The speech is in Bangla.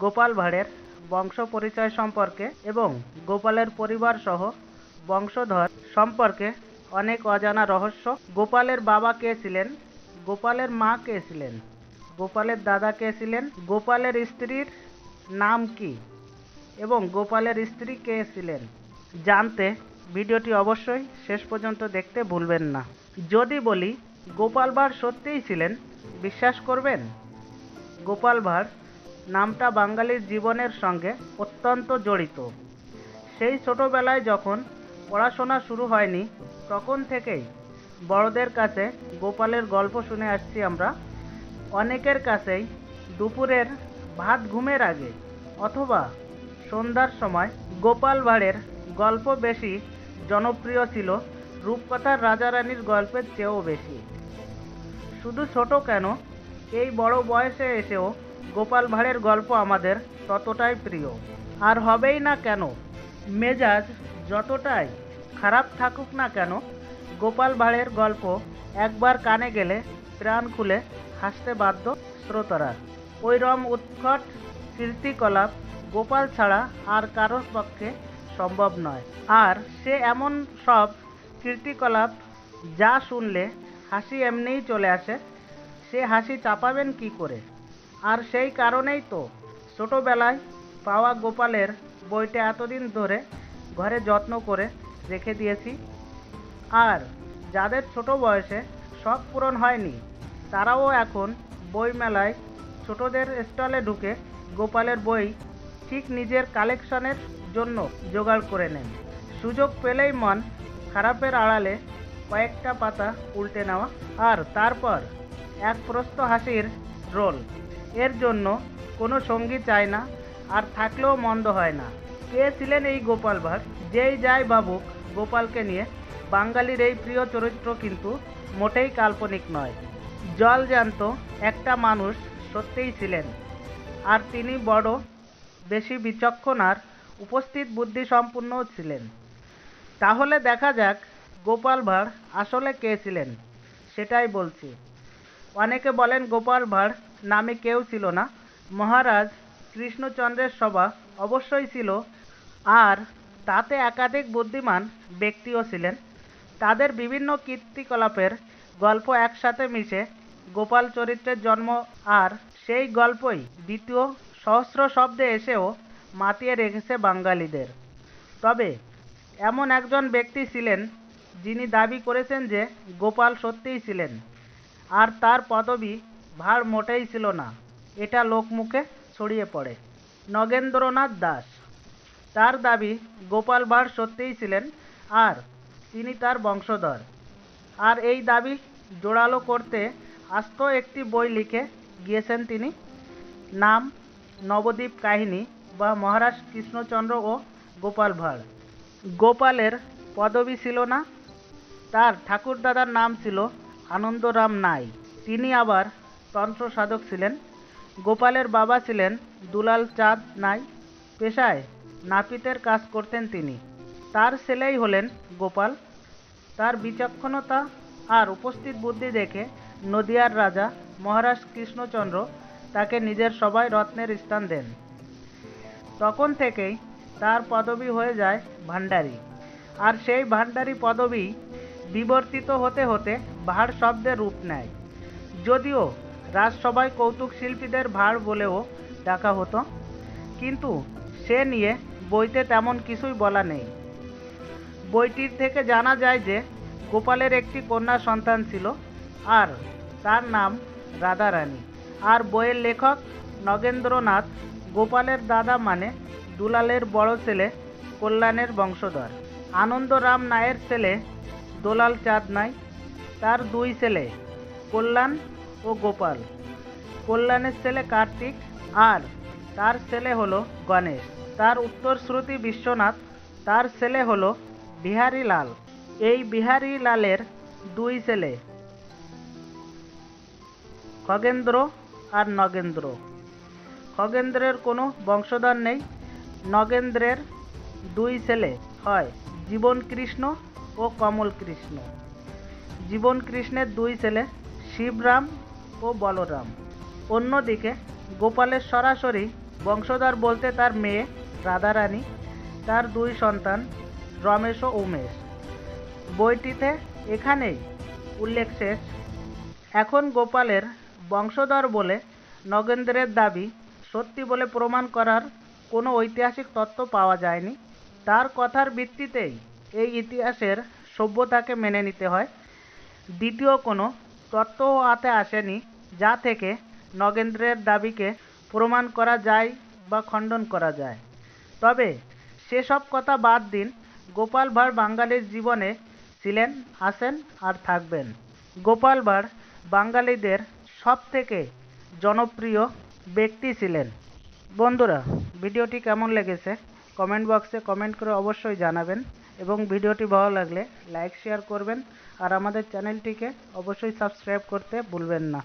গোপাল ভাঁড়ের বংশ পরিচয় সম্পর্কে এবং গোপালের পরিবার সহ বংশধর সম্পর্কে অনেক অজানা রহস্য। গোপালের বাবা কে ছিলেন? গোপালের মা কে ছিলেন? গোপালের দাদা কে ছিলেন? গোপালের স্ত্রীর নাম কি? এবং গোপালের স্ত্রী কে ছিলেন? জানতে ভিডিওটি অবশ্যই শেষ পর্যন্ত দেখতে ভুলবেন না। যদি বলি, গোপাল ভাঁড় সত্যিই ছিলেন, বিশ্বাস করবেন? গোপাল ভাঁড় নামটা বাঙালির জীবনের সঙ্গে অত্যন্ত জড়িত। সেই ছোটবেলায় যখন পড়াশোনা শুরু হয়নি, তখন থেকেই বড়দের কাছে গোপালের গল্প শুনে আসছি আমরা। অনেকের কাছেই দুপুরের ভাত ঘুমের আগে অথবা সন্ধ্যার সময় গোপাল ভাঁড়ের গল্প বেশি জনপ্রিয় ছিল, রূপকথার রাজা রানীর গল্পের চেয়েও বেশি। শুধু ছোট কেন, এই বড় বয়সে এসেও গোপাল ভাঁড়ের গল্প আমাদের ততটাই প্রিয়। আর হবেই না কেন? মেজাজ যতটাই খারাপ থাকুক না কেন, গোপাল ভাঁড়ের গল্প একবার কানে গেলে প্রাণ খুলে হাসতে বাধ্য শ্রোতারা। ওই রম উৎকট কীর্তিকলাপ গোপাল ছাড়া আর কারোর পক্ষে সম্ভব নয়। আর সে এমন সব কীর্তিকলাপ যা শুনলে হাসি এমনিই চলে আসে, সে হাসি চাপাবেন কি করে? আর সেই কারণেই তো ছোটোবেলায় পাওয়া গোপালের বইটা এতদিন ধরে ঘরে যত্ন করে রেখে দিয়েছি। আর যাদের ছোট বয়সে শখ পূরণ হয়নি, তারাও এখন বই মেলায় ছোটদের স্টলে ঢুকে গোপালের বই ঠিক নিজের কালেকশনের জন্য জোগাড় করে নেন। সুযোগ পেলেই মন খারাপের আড়ালে কয়েকটা পাতা উল্টে নেওয়া। আর তারপর এক প্রস্ত হাসির রোল এর জন্য কোনো সঙ্গী চায় না আর থাকলেও মন্দ হয় না। কে ছিলেন এই গোপাল ভাঁড়? যেই যায় বাবুক গোপালকে নিয়ে। বাঙালির এই প্রিয় চরিত্র কিন্তু মোটেই কাল্পনিক নয়। জল জ্যান্ত একটা মানুষ সত্যিই ছিলেন। আর তিনি বড়, বেশি বিচক্ষণ আর উপস্থিত বুদ্ধিসম্পন্নও ছিলেন। তাহলে দেখা যাক গোপাল ভাঁড় আসলে কে ছিলেন, সেটাই বলছি। অনেকে বলেন গোপাল ভাঁড় নামে কেউ ছিল না। মহারাজ কৃষ্ণচন্দ্রের সভা অবশ্যই ছিল আর তাতে একাধিক বুদ্ধিমান ব্যক্তিও ছিলেন। তাদের বিভিন্ন কীর্তিকলাপের গল্প একসাথে মিশে গোপাল চরিত্রের জন্ম আর সেই গল্পই দ্বিতীয় সহস্র শব্দে এসেও মাতিয়ে রেখেছে বাঙালিদের। তবে এমন একজন ব্যক্তি ছিলেন যিনি দাবি করেছেন যে গোপাল সত্যিই ছিলেন। আর তার পদবি ভার মোটেই ছিল না। এটা লোকমুখে ছড়িয়ে পড়ে। নগেন্দ্রনাথ দাস। তার দাবি, গোপাল ভাঁড় সত্যিই ছিলেন আর তিনি তার বংশধর। আর এই দাবি জোরালো করতে আস্ত একটি বই লিখে গিয়েছেন তিনি। নাম, নবদ্বীপ কাহিনী বা মহারাজ কৃষ্ণচন্দ্র ও গোপাল ভাঁড়। গোপালের পদবি ছিল না। তার ঠাকুরদাদার নাম ছিল আনন্দরাম নাই। তিনি আবার তন্ত্র সাধক ছিলেন, গোপালের বাবা ছিলেন দুলাল চাঁদ নাই, পেশায় নাপিতের কাজ করতেন তিনি। তার ছেলেই হলেন গোপাল। তার বিচক্ষণতা আর উপস্থিত বুদ্ধি দেখে নদিয়ার রাজা মহারাজ কৃষ্ণচন্দ্র তাকে নিজের সবাই রত্নের স্থান দেন। তখন থেকেই তার পদবি হয়ে যায় ভাণ্ডারী। আর সেই ভাণ্ডারী পদবি বিবর্তিত হতে হতে ভাঁড় শব্দের রূপ নেয়। যদিও রাজসভায় কৌতুক শিল্পীদের ভাঁড় বলেও ডাকা হতো। কিন্তু সে নিয়ে বইতে তেমন কিছুই বলা নেই। বইটির থেকে জানা যায় যে গোপালের একটি কন্যা সন্তান ছিল আর তার নাম রাধারানী। আর বইয়ের লেখক নগেন্দ্রনাথ, গোপালের দাদা মানে দুলালের বড় ছেলে কল্যাণের বংশধর। আনন্দরাম নায়ের ছেলে দোলাল চাঁদ নাই তার দুই ছেলে কল্যাণ ও গোপাল। কল্যাণের ছেলে কার্তিক আর তার ছেলে হলো গণেশ। তার উত্তরশ্রুতি বিশ্বনাথ, তার ছেলে হলো বিহারী লাল এই বিহারী লালের দুই ছেলে, খগেন্দ্র আর নগেন্দ্র। খগেন্দ্রের কোনো বংশধর নেই, নগেন্দ্রের দুই ছেলে হয় জীবন কৃষ্ণ ও কমল কৃষ্ণ জীবন কৃষ্ণের দুই ছেলে শিবরাম ও বলরাম। অন্যদিকে গোপালের সরাসরি বংশধর বলতে তার মেয়ে রাধারানী, তার দুই সন্তান রমেশ ও উমেশ। বইটিতে এখানেই উল্লেখ শেষ। এখন গোপালের বংশধর বলে নগেন্দ্রের দাবি সত্যি বলে প্রমাণ করার কোনো ঐতিহাসিক তত্ত্ব পাওয়া যায়নি। তার কথার ভিত্তিতেই এই ইতিহাসের সভ্যতাকে মেনে নিতে হয়। দ্বিতীয় কোনো তত্ত্বও হাতে আসেনি, যা থেকে নগেন্দ্রের দাবিকে প্রমাণ করা যায় বা খণ্ডন করা যায়। তবে সেসব কথা বাদ দিন, গোপাল ভাঁড় বাঙালির জীবনে ছিলেন, আছেন আর থাকবেন। গোপাল ভাঁড় বাঙালিদের সব থেকে জনপ্রিয় ব্যক্তি ছিলেন। বন্ধুরা, ভিডিওটি কেমন লেগেছে? কমেন্ট বক্সে কমেন্ট করে অবশ্যই জানাবেন। এবং ভিডিওটি ভালো লাগলে লাইক শেয়ার করবেন। আর আমাদের চ্যানেলটিকে অবশ্যই সাবস্ক্রাইব করতে ভুলবেন না।